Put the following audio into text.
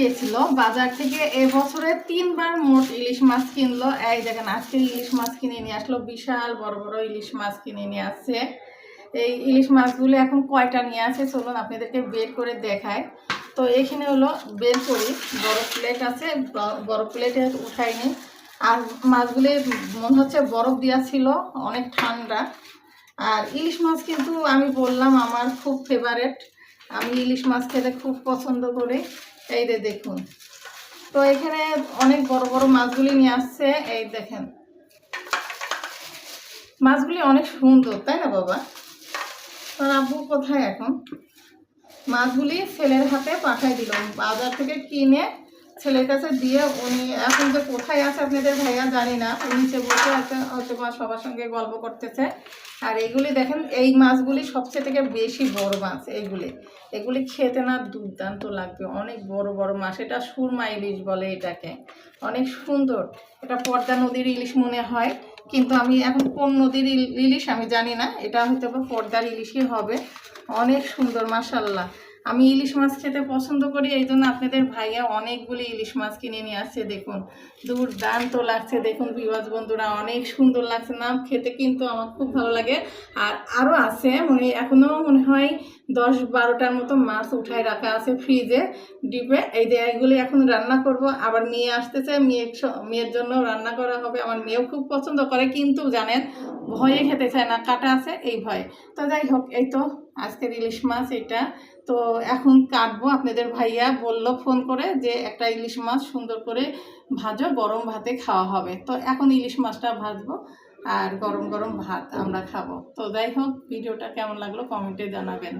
গিয়েছিল বাজার থেকে এবছরে তিনবার মোট ইলিশ মাছ কিনলো। এই দেখেন, আজকে ইলিশ মাছ কিনে নিয়ে আসলো। বিশাল বড় বড় ইলিশ মাছ কিনে নিয়ে আসছে। এই ইলিশ মাছগুলো এখন কয়টা নিয়ে আসে চলুন আপনাদেরকে বের করে দেখায় তো এখানে হলো বের করি বড় প্লেট আছে। বড় প্লেটে উঠাইনি। আর মাছগুলি মনে হচ্ছে বরফ দেওয়া ছিল, অনেক ঠান্ডা। আর ইলিশ মাছ কিন্তু আমি বললাম আমার খুব ফেভারেট আমি ইলিশ মাছ খেতে খুব পছন্দ করি। এই রে দেখুন। তো এখানে অনেক বড় বড় মাছগুলি নিয়ে আসছে। এই দেখেন। মাছগুলি অনেক সুন্দর, তাই না বাবা? তোর আব্বু কোথায় এখন? মাছগুলি ছেলের হাতে পাঠাই দিল। বাজার থেকে কিনে ছেলের কাছে দিয়ে উনি এখন যে কোথায় আছে আপনাদের ভাইয়া জানি না নিচে বসে আছে হয়তো বা সবার সঙ্গে গল্প করতেছে। আর এগুলি দেখেন, এই মাছগুলি সবচেয়ে থেকে বেশি বড় মাছ এইগুলি এগুলি খেতে না দুর্দান্ত লাগবে, অনেক বড় বড় মাছ। এটা সুরমা ইলিশ বলে এটাকে। অনেক সুন্দর। এটা পর্দা নদীর ইলিশ মনে হয়, কিন্তু আমি এখন কোন নদীর ইল- ইলিশ আমি জানি না, এটা হয়তো পদ্মার ইলিশই হবে। অনেক সুন্দর মাসাল্লাহ আমি ইলিশ মাছ খেতে পছন্দ করি, এই জন্য আপনাদের ভাইয়া অনেকগুলি ইলিশ মাছ কিনে নিয়ে আসছে, দেখুন। দুর্দান্ত লাগছে, দেখুন বিবাজ বন্ধুরা, অনেক সুন্দর লাগছে। না খেতে কিন্তু আমার খুব ভালো লাগে। আর আরও আছে মানে এখনও মনে হয় দশ বারোটার মতো মাছ উঠায় রাখা আছে ফ্রিজে, ডিপে। এই যে এইগুলি এখন রান্না করব, আবার মেয়ে আসতেছে মেয়ে মেয়ের জন্য রান্না করা হবে। আমার মেয়েও খুব পছন্দ করে, কিন্তু জানেন, ভয়ে খেতে চায় না, কাটা আছে, এই ভয়ে। তো যাই হোক, এই তো আজকের ইলিশ মাছ এটা। তো এখন কাটবো। আপনাদের ভাইয়া বলল ফোন করে যে একটা ইলিশ মাছ সুন্দর করে ভাজো, গরম ভাতে খাওয়া হবে। তো এখন ইলিশ মাছটা ভাজবো আর গরম গরম ভাত আমরা খাব। তো যাই হোক, ভিডিওটা কেমন লাগল কমেন্টে জানাবেন।